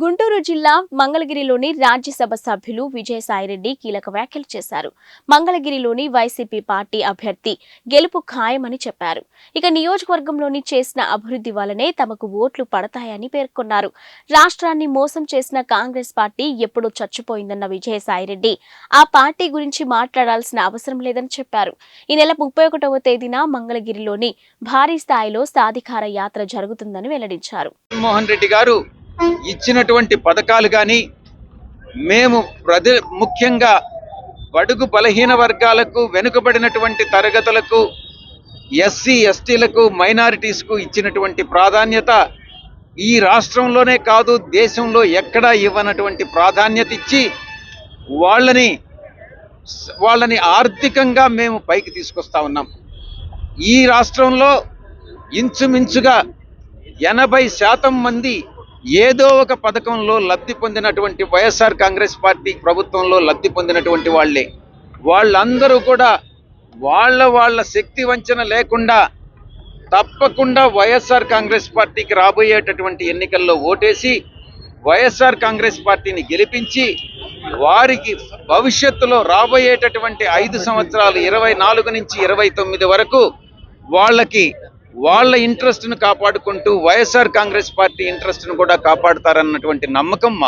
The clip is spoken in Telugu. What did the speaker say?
గుంటూరు జిల్లా మంగళగిరిలోని రాజ్యసభ సభ్యులు విజయసాయిరెడ్డి కీలక వ్యాఖ్యలు చేశారు. మంగళగిరిలోని వైసీపీ పార్టీ అభ్యర్థి గెలుపు ఖాయమని చెప్పారు. ఇక నియోజకవర్గంలోని చేసిన అభివృద్ధి వలనే తమకు ఓట్లు పడతాయని పేర్కొన్నారు. రాష్ట్రాన్ని మోసం చేసిన కాంగ్రెస్ పార్టీ ఎప్పుడూ చచ్చిపోయిందన్న విజయసాయిరెడ్డి ఆ పార్టీ గురించి మాట్లాడాల్సిన అవసరం లేదని చెప్పారు. ఈ నెల ముప్పై ఒకటవ తేదీన మంగళగిరిలోని భారీ స్థాయిలో సాధికార యాత్ర జరుగుతుందని వెల్లడించారు. మోహన్ రెడ్డి గారు ఇచ్చినటువంటి పథకాలు కానీ మేము ప్రజ ముఖ్యంగా బడుగు బలహీన వర్గాలకు వెనుకబడినటువంటి తరగతులకు ఎస్సీ ఎస్టీలకు మైనారిటీస్కు ఇచ్చినటువంటి ప్రాధాన్యత ఈ రాష్ట్రంలోనే కాదు దేశంలో ఎక్కడా ఇవ్వనటువంటి ప్రాధాన్యత ఇచ్చి వాళ్ళని వాళ్ళని ఆర్థికంగా మేము పైకి తీసుకొస్తా ఉన్నాం. ఈ రాష్ట్రంలో ఇంచుమించుగా ఎనభై శాతం మంది ఏదో ఒక పథకంలో లబ్ధి పొందినటువంటి వైఎస్ఆర్ కాంగ్రెస్ పార్టీ ప్రభుత్వంలో లబ్ధి పొందినటువంటి వాళ్ళే. వాళ్ళందరూ కూడా వాళ్ళ వాళ్ళ శక్తి వంచన లేకుండా తప్పకుండా వైఎస్ఆర్ కాంగ్రెస్ పార్టీకి రాబోయేటటువంటి ఎన్నికల్లో ఓటేసి వైఎస్ఆర్ కాంగ్రెస్ పార్టీని గెలిపించి వారికి భవిష్యత్తులో రాబోయేటటువంటి ఐదు సంవత్సరాలు ఇరవై నాలుగు నుంచి ఇరవై తొమ్మిది వరకు వాళ్ళకి వాళ్ళ ఇంట్రెస్ట్ను కాపాడుకుంటూ వైఎస్ఆర్ కాంగ్రెస్ పార్టీ ఇంట్రెస్ట్ను కూడా కాపాడుతారన్నటువంటి నమ్మకం